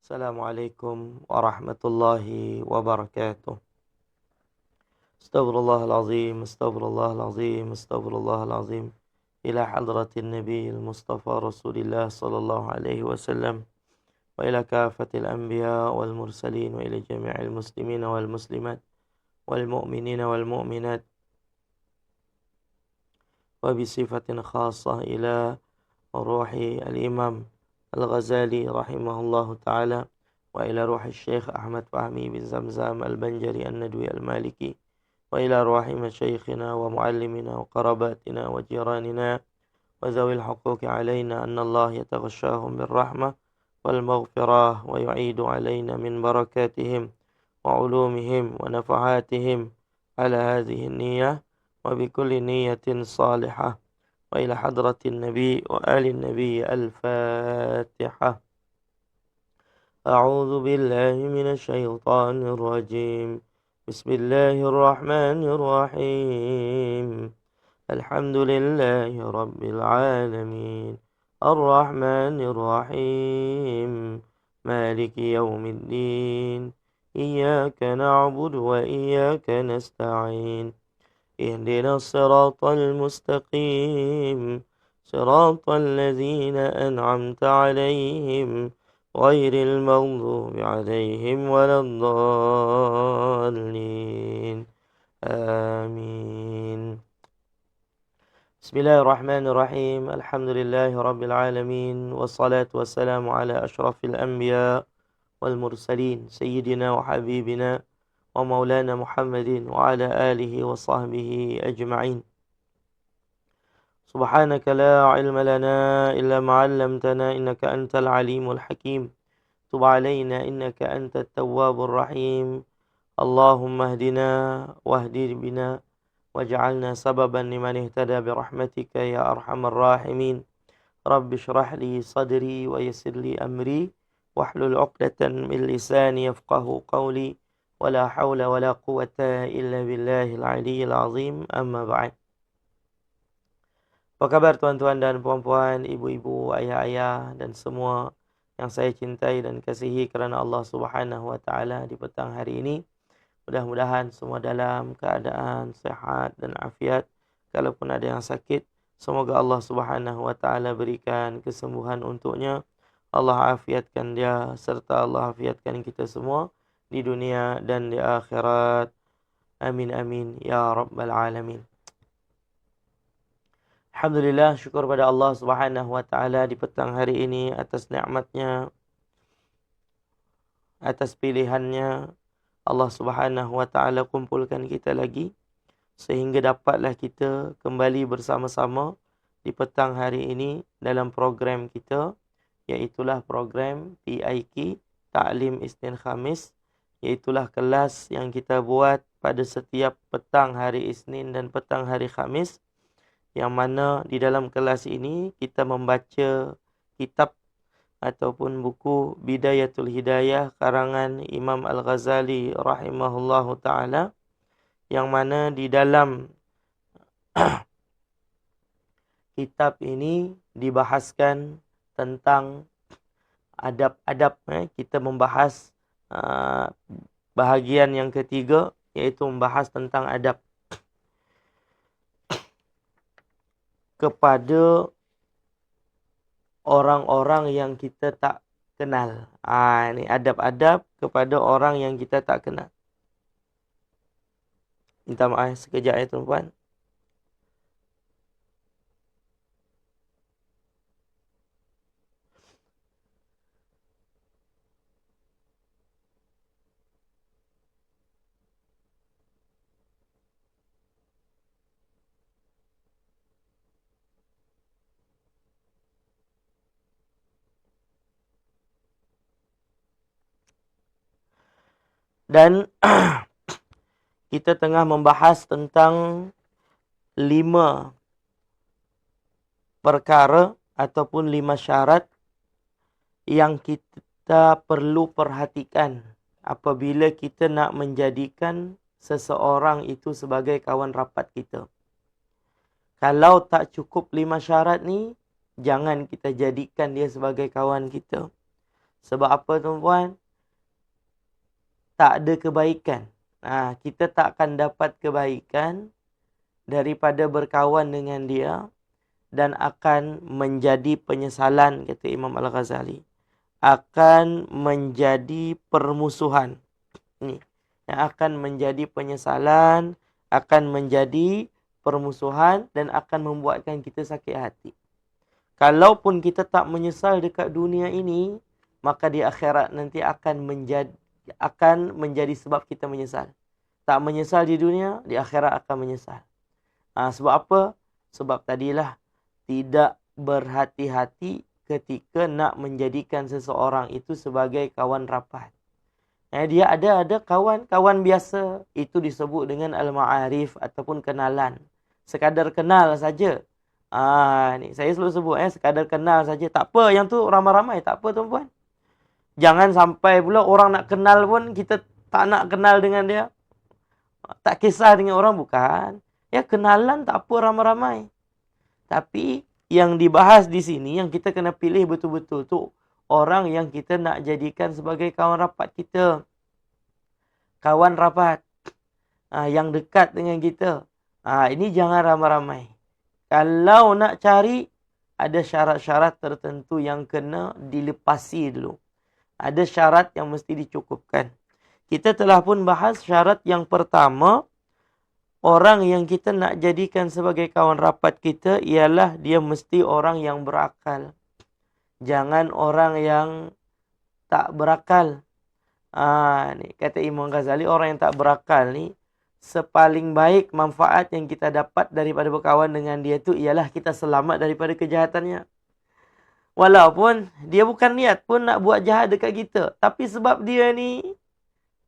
السلام عليكم ورحمة الله وبركاته. استغفر الله العظيم استغفر الله العظيم استغفر الله العظيم. إلى حضرة النبي المصطفى رسول الله صلى الله عليه وسلم وإلى كافة الأنبياء والمرسلين وإلى جميع المسلمين والمسلمات والمؤمنين والمؤمنات. وبصفة خاصة إلى روح الإمام. الغزالي رحمه الله تعالى وإلى روح الشيخ أحمد فهمي بن زمزم البنجري الندوي المالكي وإلى روح مشايخنا ومعلمنا وقراباتنا وجيراننا وذوي الحقوق علينا أن الله يتغشاهم بالرحمة والمغفرة ويعيد علينا من بركاتهم وعلومهم ونفعاتهم على هذه النية وبكل نية صالحة. وإلى حضرة النبي وآل النبي الفاتحة. أعوذ بالله من الشيطان الرجيم. بسم الله الرحمن الرحيم. الحمد لله رب العالمين. الرحمن الرحيم. مالك يوم الدين. إياك نعبد وإياك نستعين. اهدنا الصراط المستقيم. صراط الذين أنعمت عليهم غير المغضوب عليهم ولا الضالين. آمين. بسم الله الرحمن الرحيم. الحمد لله رب العالمين والصلاة والسلام على أشرف الأنبياء والمرسلين سيدنا وحبيبنا ومولانا محمد وعلى آله وصحبه أجمعين. سبحانك لا علم لنا إلا ما علمتنا إنك أنت العليم الحكيم. تب علينا إنك أنت التواب الرحيم. اللهم اهدنا واهد بنا واجعلنا سببا لمن اهتدى برحمتك يا أرحم الراحمين. رب اشرح لي صدري ويسر لي أمري واحلل عقدة من لساني يفقه قولي. ولا حول ولا قوة إلا بالله العلي العظيم أما بعد Apa khabar tuan-tuan dan puan-puan, ibu-ibu, ayah-ayah dan semua yang saya cintai dan kasihi kerana Allah Subhanahu wa taala di petang hari ini. Mudah-mudahan semua dalam keadaan sehat dan afiat. Kalaupun ada yang sakit, semoga Allah Subhanahu wa taala berikan kesembuhan untuknya. Allah afiatkan dia serta Allah afiatkan kita semua di dunia dan di akhirat. Amin amin ya rabbal alamin. Alhamdulillah syukur pada Allah Subhanahu wa taala di petang hari ini atas nikmatnya atas pilihannya Allah Subhanahu wa taala kumpulkan kita lagi sehingga dapatlah kita kembali bersama-sama di petang hari ini dalam program kita iaitu program PIK Ta'lim Isnin Khamis Iaitulah kelas yang kita buat pada setiap petang hari Isnin dan petang hari Khamis. Yang mana di dalam kelas ini kita membaca kitab ataupun buku Bidayatul Hidayah karangan Imam Al-Ghazali rahimahullahu taala yang mana di dalam kitab ini dibahaskan tentang adab-adab eh kita membahas Ah, bahagian yang ketiga iaitu membahas tentang adab kepada orang-orang yang kita tak kenal. Ah ini adab-adab kepada orang yang kita tak kenal. Minta maaf sekejap ya tuan-tuan. Dan kita tengah membahas tentang lima perkara ataupun lima syarat yang kita perlu perhatikan apabila kita nak menjadikan seseorang itu sebagai kawan rapat kita. Kalau tak cukup lima syarat ni, jangan kita jadikan dia sebagai kawan kita. Sebab apa tuan-puan? Tak ada kebaikan. Ha, kita tak akan dapat kebaikan daripada berkawan dengan dia dan akan menjadi penyesalan kata Imam Al-Ghazali. Akan menjadi permusuhan. Ni yang akan menjadi penyesalan akan menjadi permusuhan dan akan membuatkan kita sakit hati. Kalaupun kita tak menyesal dekat dunia ini maka di akhirat nanti akan menjadi akan menjadi sebab kita menyesal tak menyesal di dunia di akhirat akan menyesal Ha, sebab apa? Sebab tadilah tidak berhati-hati ketika nak menjadikan seseorang itu sebagai kawan rapat. Eh, dia ada ada kawan kawan biasa itu disebut dengan al-ma'arif ataupun kenalan. Sekadar kenal saja. Ah ni saya selalu sebut eh sekadar kenal saja. Tak apa yang tu ramai-ramai tak apa tuan-puan. Jangan sampai pula orang nak kenal pun kita tak nak kenal dengan dia. Tak kisah dengan orang bukan. Ya kenalan tak apa ramai-ramai. Tapi yang dibahas di sini yang kita kena pilih betul-betul tu orang yang kita nak jadikan sebagai kawan rapat kita. Kawan rapat ha, yang dekat dengan kita. Ha, ini jangan ramai-ramai. Kalau nak cari ada syarat-syarat tertentu yang kena dilepasi dulu. Ada syarat yang mesti dicukupkan. Kita telah pun bahas syarat yang pertama orang yang kita nak jadikan sebagai kawan rapat kita ialah dia mesti orang yang berakal. Jangan orang yang tak berakal. Ah ni kata Imam Ghazali orang yang tak berakal ni sepaling baik manfaat yang kita dapat daripada berkawan dengan dia tu ialah kita selamat daripada kejahatannya. Walaupun dia bukan niat pun nak buat jahat dekat kita, tapi sebab dia ni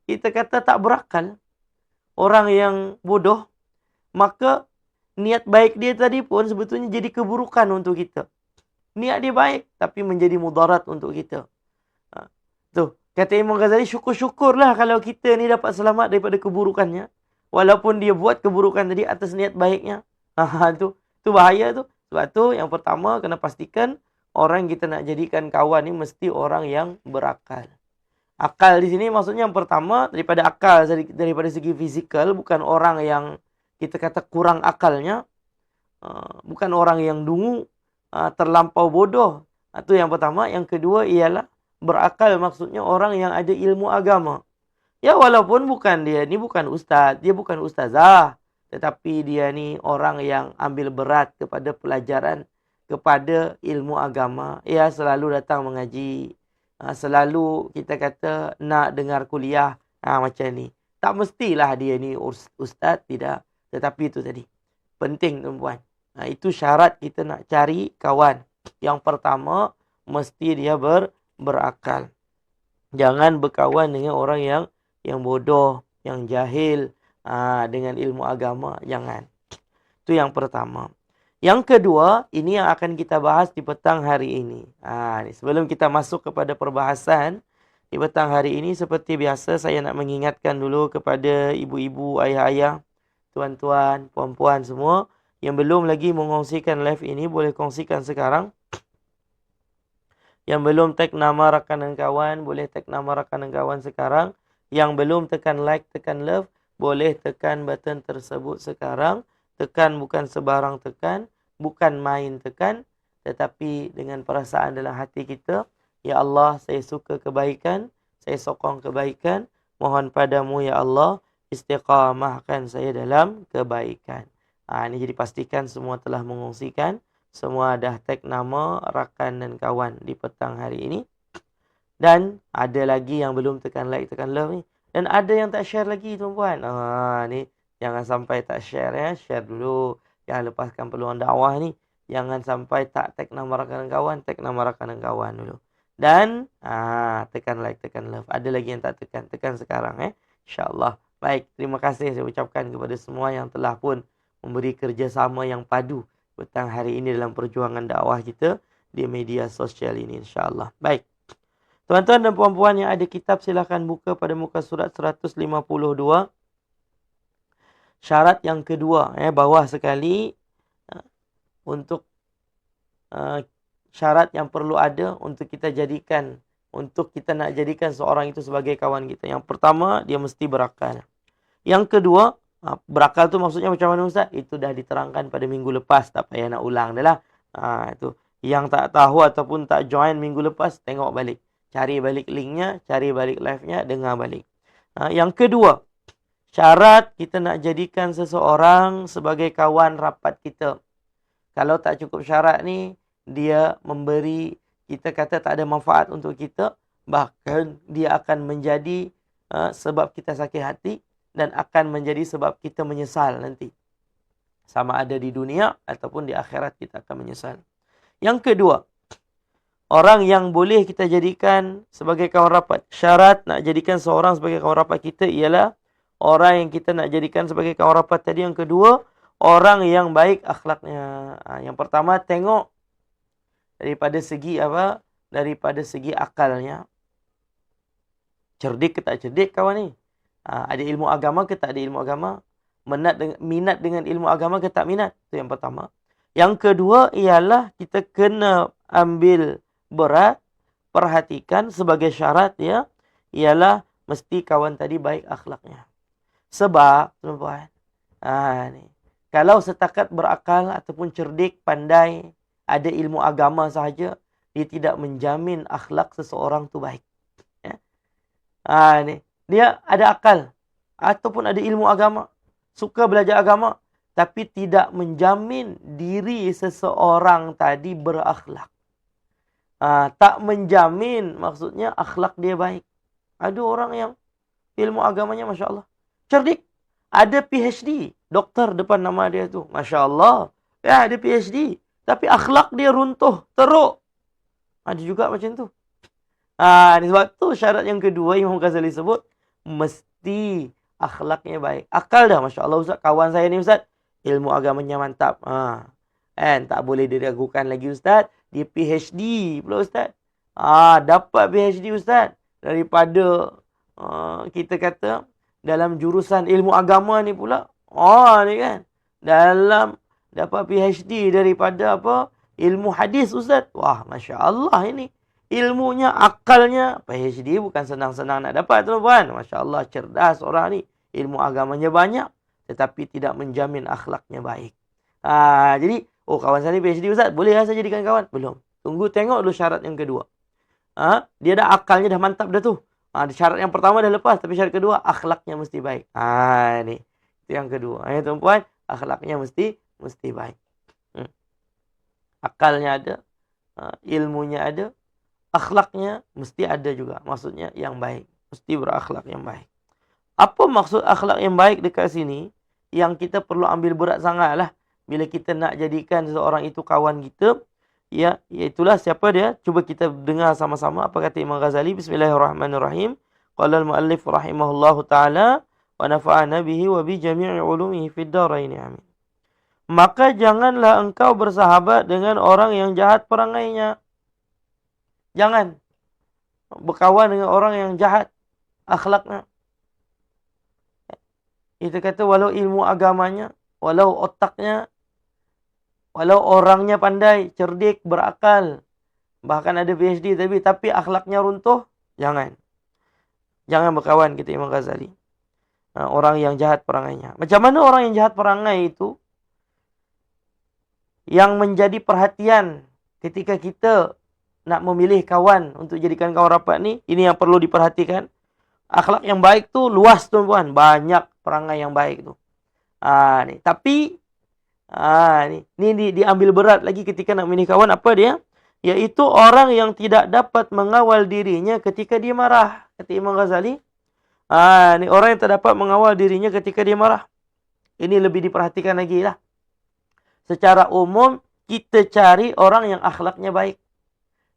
kita kata tak berakal, orang yang bodoh, maka niat baik dia tadi pun sebetulnya jadi keburukan untuk kita. Niat dia baik tapi menjadi mudarat untuk kita. Ha. Tu, kata Imam Ghazali syukur-syukurlah kalau kita ni dapat selamat daripada keburukannya. Walaupun dia buat keburukan tadi atas niat baiknya. Ha, tu, tu bahaya tu. Sebab tu yang pertama kena pastikan orang kita nak jadikan kawan ni mesti orang yang berakal. Akal di sini maksudnya yang pertama daripada akal daripada segi fizikal bukan orang yang kita kata kurang akalnya. Uh, bukan orang yang dungu, uh, terlampau bodoh. Itu yang pertama. Yang kedua ialah berakal maksudnya orang yang ada ilmu agama. Ya walaupun bukan dia ni bukan ustaz, dia bukan ustazah. Tetapi dia ni orang yang ambil berat kepada pelajaran, kepada ilmu agama. Ia selalu datang mengaji. Ha, selalu kita kata nak dengar kuliah ha, macam ni. Tak mestilah dia ni ustaz, tidak. Tetapi itu tadi. Penting tuan-puan. Ha, itu syarat kita nak cari kawan. Yang pertama, mesti dia ber, berakal. Jangan berkawan dengan orang yang yang bodoh, yang jahil ha, dengan ilmu agama. Jangan. Itu yang pertama. Yang kedua, ini yang akan kita bahas di petang hari ini. Ha, sebelum kita masuk kepada perbahasan di petang hari ini, seperti biasa saya nak mengingatkan dulu kepada ibu-ibu, ayah-ayah, tuan-tuan, puan-puan semua yang belum lagi mengongsikan live ini, boleh kongsikan sekarang. Yang belum tag nama rakan dan kawan, boleh tag nama rakan dan kawan sekarang. Yang belum tekan like, tekan love, boleh tekan button tersebut sekarang. Tekan bukan sebarang tekan bukan main tekan tetapi dengan perasaan dalam hati kita ya Allah saya suka kebaikan saya sokong kebaikan mohon padamu ya Allah istiqamahkan saya dalam kebaikan. Ha, ini jadi pastikan semua telah mengungsikan semua dah tag nama rakan dan kawan di petang hari ini. Dan ada lagi yang belum tekan like tekan love ni. Dan ada yang tak share lagi tuan-puan. Ha, ni jangan sampai tak share ya share dulu Jangan lepaskan peluang dakwah ni. Jangan sampai tak tag nama rakan kawan. Tag nama rakan kawan dulu. Dan ah, tekan like, tekan love. Ada lagi yang tak tekan. Tekan sekarang eh. InsyaAllah. Baik. Terima kasih saya ucapkan kepada semua yang telah pun memberi kerjasama yang padu. Petang hari ini dalam perjuangan dakwah kita. Di media sosial ini insyaAllah. Baik. Tuan-tuan dan puan-puan yang ada kitab silakan buka pada muka surat 152 syarat yang kedua eh bawah sekali uh, untuk uh, syarat yang perlu ada untuk kita jadikan untuk kita nak jadikan seorang itu sebagai kawan kita. Yang pertama, dia mesti berakal. Yang kedua, ha, berakal tu maksudnya macam mana Ustaz? Itu dah diterangkan pada minggu lepas. Tak payah nak ulang dah lah. Ha, itu. Yang tak tahu ataupun tak join minggu lepas, tengok balik. Cari balik linknya, cari balik live-nya, dengar balik. Ha, yang kedua, syarat kita nak jadikan seseorang sebagai kawan rapat kita. Kalau tak cukup syarat ni, dia memberi kita kata tak ada manfaat untuk kita bahkan dia akan menjadi uh, sebab kita sakit hati dan akan menjadi sebab kita menyesal nanti. Sama ada di dunia ataupun di akhirat kita akan menyesal. Yang kedua orang yang boleh kita jadikan sebagai kawan rapat. Syarat nak jadikan seorang sebagai kawan rapat kita ialah orang yang kita nak jadikan sebagai kawan rapat tadi yang kedua orang yang baik akhlaknya ha, yang pertama tengok daripada segi apa? Daripada segi akalnya. Cerdik ke tak cerdik kawan ni? Ha, ada ilmu agama ke tak ada ilmu agama? Minat dengan, minat dengan ilmu agama ke tak minat? Itu yang pertama. Yang kedua ialah kita kena ambil berat, perhatikan sebagai syarat ya, ialah mesti kawan tadi baik akhlaknya. Sebab, tuan-tuan, ha, ni, kalau setakat berakal ataupun cerdik, pandai, ada ilmu agama sahaja, dia tidak menjamin akhlak seseorang tu baik. Ya. Ha, ni. Dia ada akal ataupun ada ilmu agama, suka belajar agama, tapi tidak menjamin diri seseorang tadi berakhlak. Ha, tak menjamin maksudnya akhlak dia baik. Ada orang yang ilmu agamanya Masya Allah. Cerdik. Ada PhD. Doktor depan nama dia tu. Masya Allah. Ya, ada PhD. Tapi akhlak dia runtuh, teruk. Ada juga macam tu. Ha, sebab tu syarat yang kedua Imam Ghazali sebut. Mesti akhlaknya baik. Akal dah Masya Allah Ustaz. Kawan saya ni Ustaz. Ilmu agamanya mantap. Ha. And tak boleh diragukan lagi Ustaz. Dia PhD pula Ustaz. Ha, dapat PhD Ustaz. Daripada uh, kita kata dalam jurusan ilmu agama ni pula. Oh ni kan. Dalam dapat PhD daripada apa? Ilmu hadis Ustaz. Wah, Masya Allah ini. Ilmunya, akalnya. PhD bukan senang-senang nak dapat tuan-tuan. Masya Allah, cerdas orang ni. Ilmu agamanya banyak. Tetapi tidak menjamin akhlaknya baik. Ha, jadi, oh kawan saya ni PhD Ustaz. Boleh lah saya jadikan kawan? Belum. Tunggu tengok dulu syarat yang kedua. Ha, dia dah akalnya dah mantap dah tu. Ha, syarat yang pertama dah lepas. Tapi syarat kedua, akhlaknya mesti baik. Ha, ni. Itu yang kedua. Ya, tuan-tuan. Akhlaknya mesti mesti baik. Hmm. Akalnya ada, uh, ilmunya ada, akhlaknya mesti ada juga. Maksudnya yang baik. Mesti berakhlak yang baik. Apa maksud akhlak yang baik dekat sini? Yang kita perlu ambil berat sangat lah. Bila kita nak jadikan seseorang itu kawan kita. Ya, itulah siapa dia. Cuba kita dengar sama-sama apa kata Imam Ghazali. Bismillahirrahmanirrahim. Qala al-muallif rahimahullahu ta'ala. Wa nafa'ana bihi wa bi jami'i ulumihi fid daraini amin maka janganlah engkau bersahabat dengan orang yang jahat perangainya. Jangan berkawan dengan orang yang jahat akhlaknya. Itu kata walau ilmu agamanya, walau otaknya, walau orangnya pandai, cerdik, berakal, bahkan ada PhD tapi tapi akhlaknya runtuh, jangan. Jangan berkawan kita Imam Ghazali. Ha, orang yang jahat perangainya. Macam mana orang yang jahat perangai itu? yang menjadi perhatian ketika kita nak memilih kawan untuk jadikan kawan rapat ni, ini yang perlu diperhatikan. Akhlak yang baik tu luas tuan-tuan, banyak perangai yang baik tu. Ha, ni. Tapi ha, ni, ni di, diambil berat lagi ketika nak memilih kawan apa dia? Yaitu orang yang tidak dapat mengawal dirinya ketika dia marah. Kata Imam Ghazali. Ha, ni orang yang tak dapat mengawal dirinya ketika dia marah. Ini lebih diperhatikan lagi lah secara umum kita cari orang yang akhlaknya baik.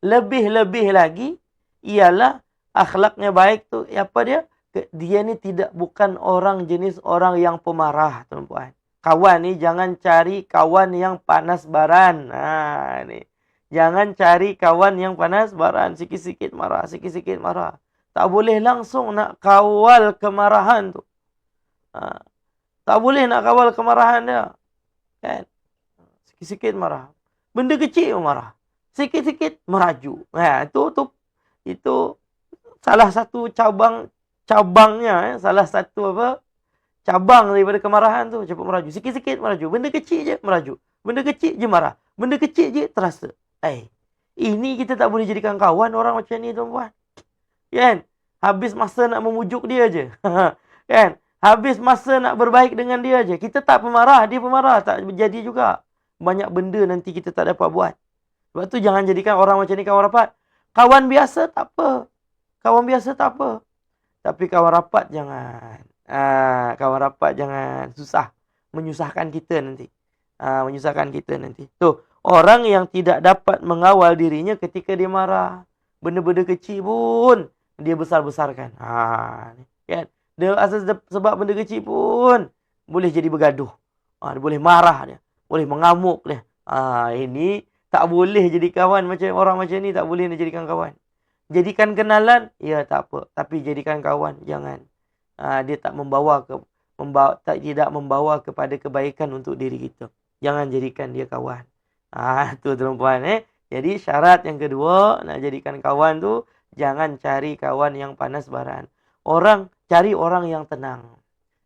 Lebih-lebih lagi ialah akhlaknya baik tu apa dia? Dia ni tidak bukan orang jenis orang yang pemarah, tuan-tuan. Kawan ni jangan cari kawan yang panas baran. Ha ni. Jangan cari kawan yang panas baran, sikit-sikit marah, sikit-sikit marah. Tak boleh langsung nak kawal kemarahan tu. Ha. Tak boleh nak kawal kemarahan dia. Kan? Sikit-sikit marah. Benda kecil pun marah. Sikit-sikit meraju. Ha, tu, tu itu salah satu cabang cabangnya eh, salah satu apa cabang daripada kemarahan tu cepat meraju. Sikit-sikit meraju. Benda kecil je meraju. Benda kecil je marah. Benda kecil je terasa. Eh ini kita tak boleh jadikan kawan orang macam ni tuan-puan. Kan? Habis masa nak memujuk dia je. Kan? Habis masa nak berbaik dengan dia je. Kita tak pemarah dia pemarah. Tak jadi juga. Banyak benda nanti kita tak dapat buat. Sebab tu jangan jadikan orang macam ni kawan rapat. Kawan biasa tak apa. Kawan biasa tak apa. Tapi kawan rapat jangan Ah, kawan rapat jangan susah menyusahkan kita nanti. Ah, menyusahkan kita nanti. Tu, orang yang tidak dapat mengawal dirinya ketika dia marah. Benda-benda kecil pun dia besar-besarkan. Ha, kan? Dia asal sebab benda kecil pun boleh jadi bergaduh. Ha, dia boleh marah dia. Boleh mengamuk dia. Ha, ini tak boleh jadi kawan macam orang macam ni tak boleh nak jadikan kawan. Jadikan kenalan, ya tak apa. Tapi jadikan kawan, jangan uh, dia tak membawa ke membawa tak tidak membawa kepada kebaikan untuk diri kita. Jangan jadikan dia kawan. Ah tu tuan-tuan eh. Jadi syarat yang kedua nak jadikan kawan tu jangan cari kawan yang panas baran. Orang cari orang yang tenang.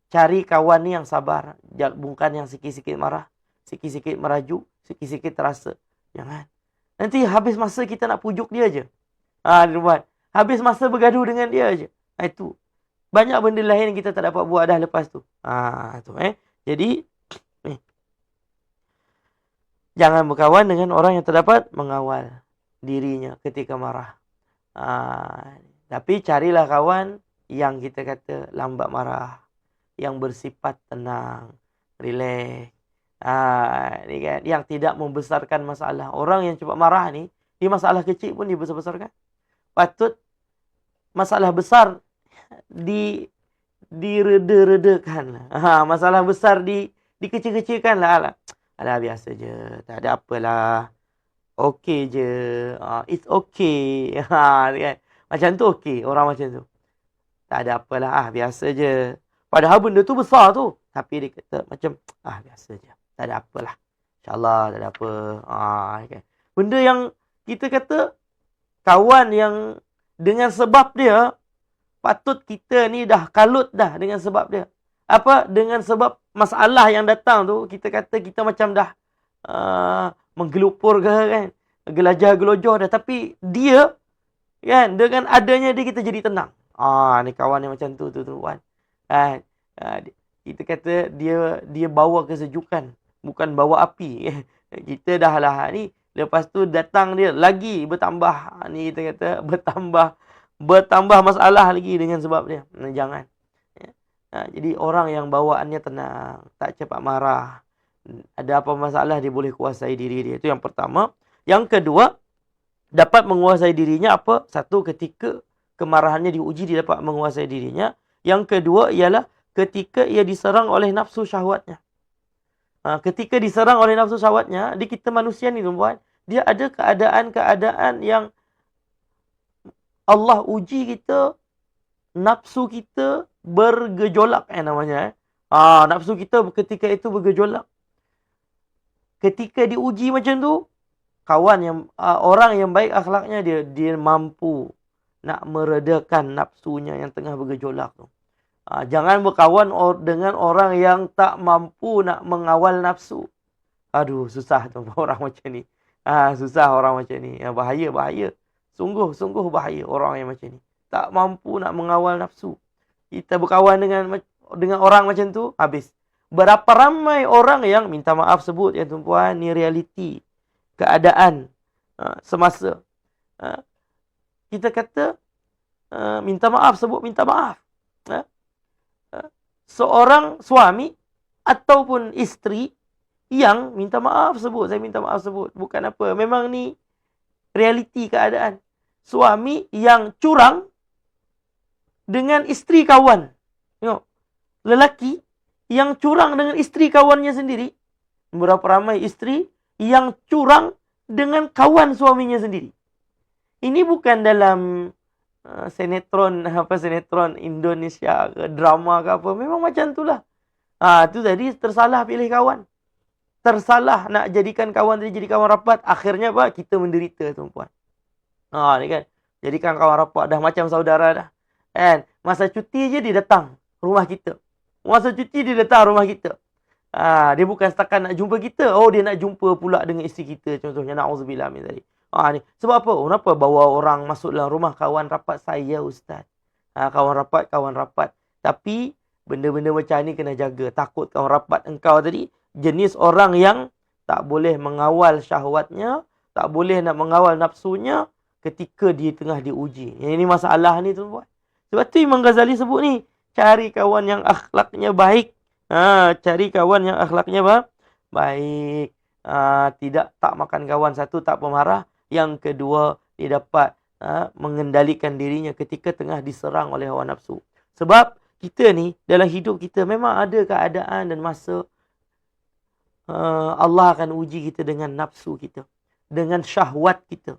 Cari kawan ni yang sabar, bukan yang sikit-sikit marah, sikit-sikit meraju, sikit-sikit terasa. Jangan. Nanti habis masa kita nak pujuk dia aje. Ah tuan. Habis masa bergaduh dengan dia aje. Ah, itu banyak benda lain yang kita tak dapat buat dah lepas tu. Ha, tu eh. Jadi eh. jangan berkawan dengan orang yang terdapat mengawal dirinya ketika marah. Ha, tapi carilah kawan yang kita kata lambat marah, yang bersifat tenang, relax. Ha, ni kan yang tidak membesarkan masalah. Orang yang cepat marah ni, dia masalah kecil pun dia besar-besarkan. Patut masalah besar di direda-redakan lah. Ha, masalah besar di dikecil-kecilkan lah. Alah. Alah biasa je. Tak ada apalah. Okey je. Ha, it's okay. Ha, kan? Macam tu okey. Orang macam tu. Tak ada apalah. Ah, biasa je. Padahal benda tu besar tu. Tapi dia kata macam, ah biasa je. Tak ada apalah. InsyaAllah tak ada apa. Ha, kan? Benda yang kita kata, kawan yang dengan sebab dia, patut kita ni dah kalut dah dengan sebab dia. Apa? Dengan sebab masalah yang datang tu, kita kata kita macam dah uh, menggelupur ke kan. Gelajah gelojoh dah. Tapi dia, kan, dengan adanya dia kita jadi tenang. Ah, ni kawan yang macam tu, tu, tu, kan. Ah, kita kata dia dia bawa kesejukan. Bukan bawa api. kita dah lah ni. Lepas tu datang dia lagi bertambah. Ni kita kata bertambah bertambah masalah lagi dengan sebab dia. Jangan. Ya. Ha, jadi orang yang bawaannya tenang, tak cepat marah. Ada apa masalah dia boleh kuasai diri dia. Itu yang pertama. Yang kedua, dapat menguasai dirinya apa? Satu ketika kemarahannya diuji dia dapat menguasai dirinya. Yang kedua ialah ketika ia diserang oleh nafsu syahwatnya. Ha, ketika diserang oleh nafsu syahwatnya, di kita manusia ni tuan dia ada keadaan-keadaan yang Allah uji kita nafsu kita bergejolak eh namanya eh. Ah nafsu kita ketika itu bergejolak. Ketika diuji macam tu kawan yang uh, orang yang baik akhlaknya dia dia mampu nak meredakan nafsunya yang tengah bergejolak tu. Uh, jangan berkawan or, dengan orang yang tak mampu nak mengawal nafsu. Aduh susah tu orang macam ni. Ah susah orang macam ni. Ya, bahaya bahaya. Sungguh-sungguh bahaya orang yang macam ni. Tak mampu nak mengawal nafsu. Kita berkawan dengan dengan orang macam tu, habis. Berapa ramai orang yang minta maaf sebut ya tuan-puan, ni realiti. Keadaan uh, semasa. Uh, kita kata, uh, minta maaf sebut, minta maaf. Uh, uh, seorang suami ataupun isteri yang minta maaf sebut. Saya minta maaf sebut. Bukan apa. Memang ni realiti keadaan suami yang curang dengan isteri kawan. Tengok. Lelaki yang curang dengan isteri kawannya sendiri. Berapa ramai isteri yang curang dengan kawan suaminya sendiri. Ini bukan dalam uh, sinetron apa sinetron Indonesia ke drama ke apa. Memang macam itulah. Ah tu tadi tersalah pilih kawan. Tersalah nak jadikan kawan tadi jadi kawan rapat. Akhirnya apa? Kita menderita tuan-puan. Ha ni kan. Jadikan kawan rapat dah macam saudara dah. Kan? Masa cuti je dia datang rumah kita. Masa cuti dia datang rumah kita. Ha, dia bukan setakat nak jumpa kita. Oh, dia nak jumpa pula dengan isteri kita. Contohnya, na'udzubillah min tadi. Ha, ni. Sebab apa? Kenapa bawa orang masuk dalam rumah kawan rapat saya, Ustaz? Ha, kawan rapat, kawan rapat. Tapi, benda-benda macam ni kena jaga. Takut kawan rapat engkau tadi. Jenis orang yang tak boleh mengawal syahwatnya. Tak boleh nak mengawal nafsunya ketika dia tengah diuji. Yang ini masalah ni tuan-tuan. Sebab tu Imam Ghazali sebut ni, cari kawan yang akhlaknya baik. Ha, cari kawan yang akhlaknya apa? Baik. Ha, tidak tak makan kawan satu tak pemarah. Yang kedua, dia dapat ha, mengendalikan dirinya ketika tengah diserang oleh hawa nafsu. Sebab kita ni dalam hidup kita memang ada keadaan dan masa uh, Allah akan uji kita dengan nafsu kita. Dengan syahwat kita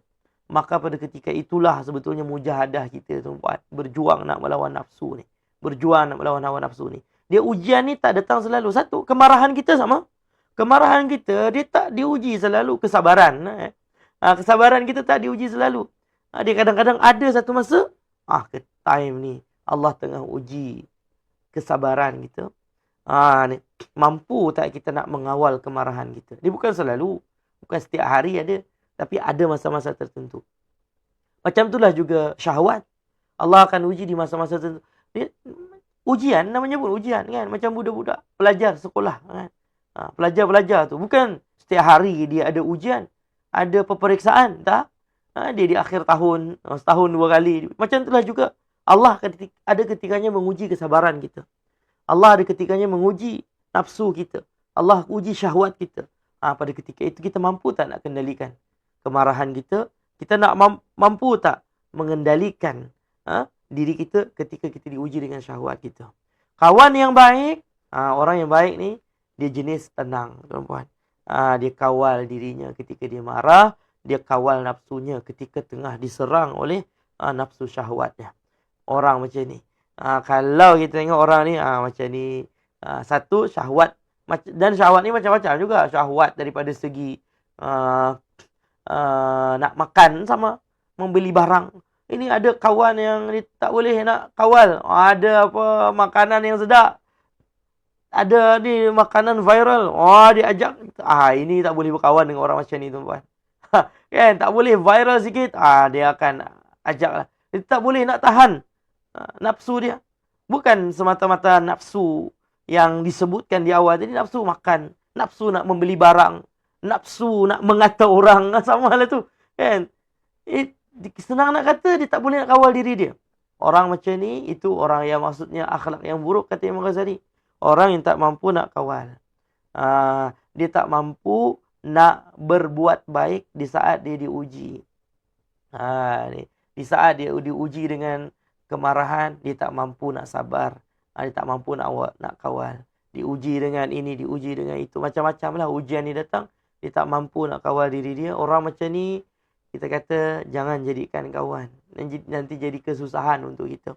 maka pada ketika itulah sebetulnya mujahadah kita tuan berjuang nak melawan nafsu ni. Berjuang nak melawan hawa nafsu ni. Dia ujian ni tak datang selalu. Satu kemarahan kita sama. Kemarahan kita dia tak diuji selalu kesabaran eh. ha, kesabaran kita tak diuji selalu. Ha, dia kadang-kadang ada satu masa ah ke time ni Allah tengah uji kesabaran kita. Ha, ni mampu tak kita nak mengawal kemarahan kita? Dia bukan selalu. Bukan setiap hari ada tapi ada masa-masa tertentu. Macam itulah juga syahwat. Allah akan uji di masa-masa tertentu. Ujian, namanya pun ujian kan. Macam budak-budak, pelajar sekolah kan. Ha, pelajar-pelajar tu. Bukan setiap hari dia ada ujian. Ada peperiksaan, tak? Ha, dia di akhir tahun, ha, setahun dua kali. Macam itulah juga. Allah ada ketikanya menguji kesabaran kita. Allah ada ketikanya menguji nafsu kita. Allah uji syahwat kita. Ha, pada ketika itu kita mampu tak nak kendalikan kemarahan kita, kita nak mampu tak mengendalikan ha, diri kita ketika kita diuji dengan syahwat kita. Kawan yang baik, ha, orang yang baik ni, dia jenis tenang, tuan-tuan. Ha, dia kawal dirinya ketika dia marah, dia kawal nafsunya ketika tengah diserang oleh ha, nafsu syahwatnya. Orang macam ni. Ha, kalau kita tengok orang ni, ha, macam ni, ha, satu syahwat, dan syahwat ni macam-macam juga. Syahwat daripada segi uh, uh, nak makan sama membeli barang. Ini ada kawan yang tak boleh nak kawal. Ada apa makanan yang sedap. Ada ni makanan viral. Oh dia ajak. Ah ini tak boleh berkawan dengan orang macam ni tuan-tuan. kan tak boleh viral sikit. Ah dia akan ajak lah. Dia tak boleh nak tahan uh, nafsu dia. Bukan semata-mata nafsu yang disebutkan di awal tadi nafsu makan, nafsu nak membeli barang, nafsu nak mengata orang. Sama lah tu kan? Eh, senang nak kata dia tak boleh nak kawal diri dia. Orang macam ni itu orang yang maksudnya akhlak yang buruk kata Imam Ghazali. Orang yang tak mampu nak kawal. Uh, dia tak mampu nak berbuat baik di saat dia diuji. Ha, ni. di saat dia diuji dengan kemarahan dia tak mampu nak sabar. Ha, dia tak mampu nak nak kawal. Diuji dengan ini diuji dengan itu. Macam-macam lah ujian ni datang dia tak mampu nak kawal diri dia. Orang macam ni, kita kata jangan jadikan kawan. Nanti jadi kesusahan untuk kita.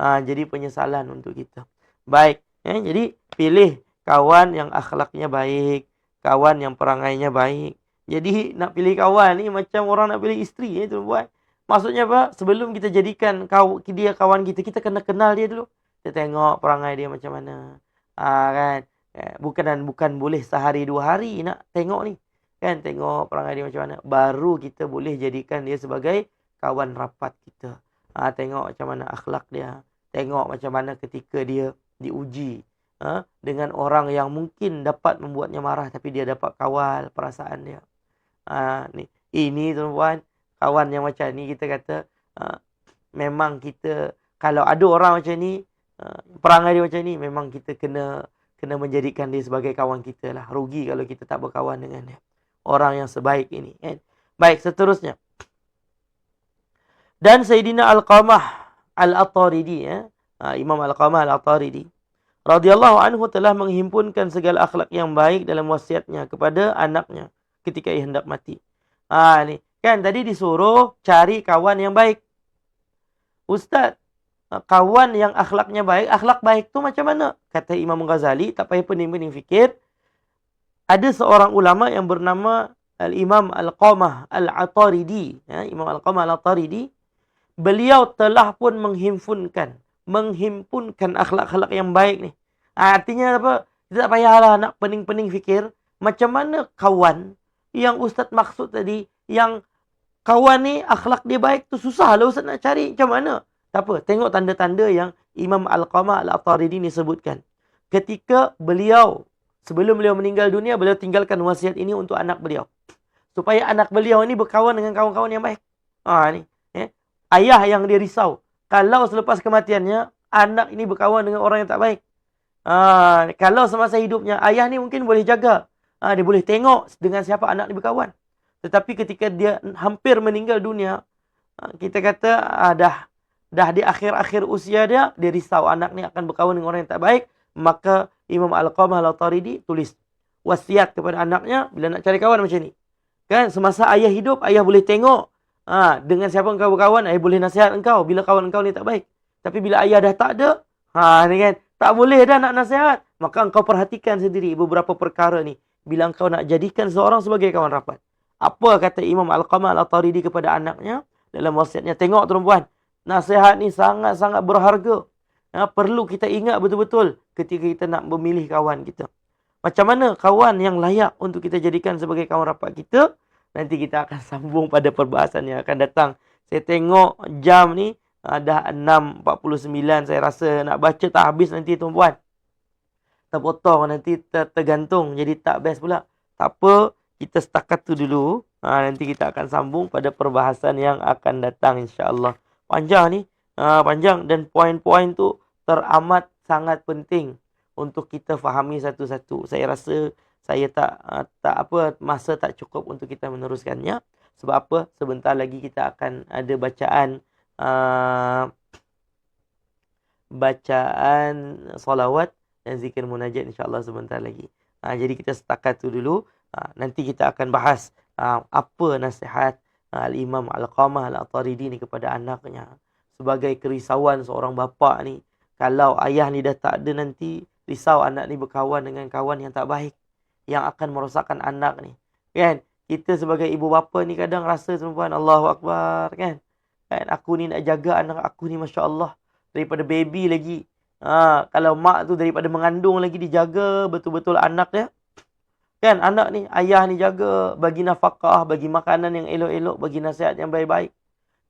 Ha, jadi penyesalan untuk kita. Baik. Ya, jadi pilih kawan yang akhlaknya baik. Kawan yang perangainya baik. Jadi nak pilih kawan ni macam orang nak pilih isteri. Ya, tu buat. Maksudnya apa? Sebelum kita jadikan dia kawan kita, kita kena kenal dia dulu. Kita tengok perangai dia macam mana. Ha, kan? Eh, bukan dan bukan boleh sehari dua hari nak tengok ni. Kan tengok perangai dia macam mana. Baru kita boleh jadikan dia sebagai kawan rapat kita. Ha, tengok macam mana akhlak dia. Tengok macam mana ketika dia diuji. Ha, dengan orang yang mungkin dapat membuatnya marah. Tapi dia dapat kawal perasaan dia. Ha, ni. Ini tuan-tuan. Kawan yang macam ni kita kata. Ha, memang kita. Kalau ada orang macam ni. Ha, perangai dia macam ni. Memang kita kena kena menjadikan dia sebagai kawan kita lah. Rugi kalau kita tak berkawan dengan dia. Orang yang sebaik ini. Kan? Baik, seterusnya. Dan Sayyidina Al-Qamah Al-Ataridi. Ya? Ha, Imam Al-Qamah Al-Ataridi. radhiyallahu anhu telah menghimpunkan segala akhlak yang baik dalam wasiatnya kepada anaknya ketika ia hendak mati. Ha, ni. Kan tadi disuruh cari kawan yang baik. Ustaz, kawan yang akhlaknya baik, akhlak baik tu macam mana? Kata Imam Ghazali, tak payah pening-pening fikir. Ada seorang ulama yang bernama Al-Imam Al-Qamah Al-Ataridi. Ya, Imam Al-Qamah Al-Ataridi. beliau telah pun menghimpunkan menghimpunkan akhlak-akhlak yang baik ni. Ha, artinya apa? Kita tak payahlah nak pening-pening fikir macam mana kawan yang ustaz maksud tadi yang kawan ni akhlak dia baik tu susah lah ustaz nak cari macam mana. Tak apa, tengok tanda-tanda yang Imam Al-Qamah Al-Ataridi ni sebutkan. Ketika beliau sebelum beliau meninggal dunia, beliau tinggalkan wasiat ini untuk anak beliau. Supaya anak beliau ni berkawan dengan kawan-kawan yang baik. Ha ni, eh. Ayah yang dia risau kalau selepas kematiannya anak ini berkawan dengan orang yang tak baik. Ha, kalau semasa hidupnya ayah ni mungkin boleh jaga. Ha, dia boleh tengok dengan siapa anak ni berkawan. Tetapi ketika dia hampir meninggal dunia, ha, kita kata ha, dah dah di akhir-akhir usia dia, dia risau anak ni akan berkawan dengan orang yang tak baik. Maka Imam Al-Qamah Al-Taridi tulis wasiat kepada anaknya bila nak cari kawan macam ni. Kan semasa ayah hidup, ayah boleh tengok Ha, dengan siapa engkau berkawan, ayah boleh nasihat engkau bila kawan engkau ni tak baik. Tapi bila ayah dah tak ada, ha, ni kan, tak boleh dah nak nasihat. Maka engkau perhatikan sendiri beberapa perkara ni. Bila engkau nak jadikan seorang sebagai kawan rapat. Apa kata Imam Al-Qamal Al-Taridi kepada anaknya dalam wasiatnya. Tengok tuan-puan, nasihat ni sangat-sangat berharga. Ha, perlu kita ingat betul-betul ketika kita nak memilih kawan kita. Macam mana kawan yang layak untuk kita jadikan sebagai kawan rapat kita nanti kita akan sambung pada perbahasan yang akan datang. Saya tengok jam ni uh, dah 6.49 saya rasa nak baca tak habis nanti tuan-puan. Terpotong nanti ter tergantung jadi tak best pula. Tak apa, kita setakat tu dulu. Ha, nanti kita akan sambung pada perbahasan yang akan datang insya-Allah. Panjang ni, uh, panjang. Dan poin-poin tu teramat sangat penting untuk kita fahami satu-satu. Saya rasa saya tak uh, tak apa masa tak cukup untuk kita meneruskannya. Sebab apa? Sebentar lagi kita akan ada bacaan uh, bacaan solawat dan zikir munajat insyaallah sebentar lagi. Uh, jadi kita setakat tu dulu. Uh, nanti kita akan bahas uh, apa nasihat uh, al-imam al-qamah al-ataridi ni kepada anaknya sebagai kerisauan seorang bapa ni kalau ayah ni dah tak ada nanti risau anak ni berkawan dengan kawan yang tak baik yang akan merosakkan anak ni. Kan? Kita sebagai ibu bapa ni kadang rasa tuan Allahu Akbar. Kan? kan? Aku ni nak jaga anak aku ni Masya Allah. Daripada baby lagi. Ha, kalau mak tu daripada mengandung lagi dijaga betul-betul anak dia. Kan? Anak ni, ayah ni jaga. Bagi nafkah, bagi makanan yang elok-elok. Bagi nasihat yang baik-baik.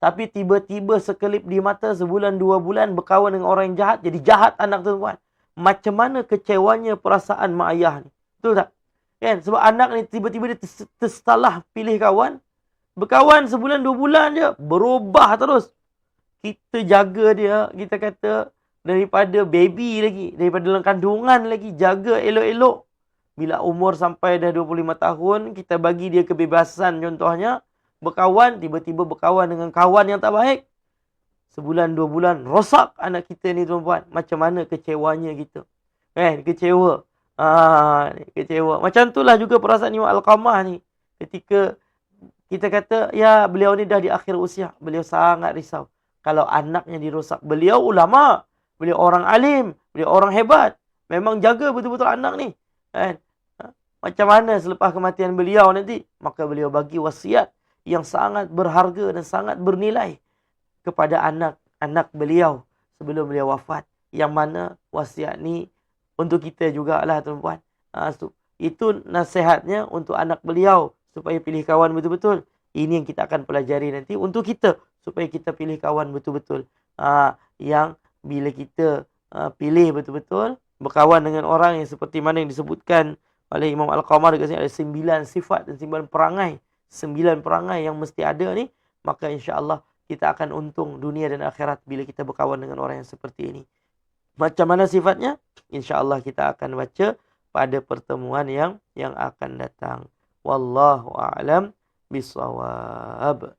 Tapi tiba-tiba sekelip di mata sebulan dua bulan berkawan dengan orang yang jahat. Jadi jahat anak tu tuan. Macam mana kecewanya perasaan mak ayah ni. Betul tak? Kan? Sebab anak ni tiba-tiba dia tersalah pilih kawan. Berkawan sebulan dua bulan je. Berubah terus. Kita jaga dia. Kita kata daripada baby lagi. Daripada dalam kandungan lagi. Jaga elok-elok. Bila umur sampai dah 25 tahun. Kita bagi dia kebebasan contohnya. Berkawan. Tiba-tiba berkawan dengan kawan yang tak baik. Sebulan dua bulan. Rosak anak kita ni tuan-puan. Macam mana kecewanya kita. Kan? Kecewa. Ah, kecewa. Macam itulah juga perasaan Imam Al-Qamah ni. Ketika kita kata, ya beliau ni dah di akhir usia. Beliau sangat risau. Kalau anaknya dirosak. Beliau ulama. Beliau orang alim. Beliau orang hebat. Memang jaga betul-betul anak ni. Kan? Ha? Macam mana selepas kematian beliau nanti? Maka beliau bagi wasiat yang sangat berharga dan sangat bernilai kepada anak-anak beliau sebelum beliau wafat. Yang mana wasiat ni untuk kita jugalah tuan-puan. Ha, itu nasihatnya untuk anak beliau supaya pilih kawan betul-betul. Ini yang kita akan pelajari nanti untuk kita supaya kita pilih kawan betul-betul. Ha, yang bila kita pilih betul-betul berkawan dengan orang yang seperti mana yang disebutkan oleh Imam Al-Qamar dekat sini ada sembilan sifat dan sembilan perangai. Sembilan perangai yang mesti ada ni. Maka insya-Allah kita akan untung dunia dan akhirat bila kita berkawan dengan orang yang seperti ini. Macam mana sifatnya? InsyaAllah kita akan baca pada pertemuan yang yang akan datang. Wallahu a'lam bisawab.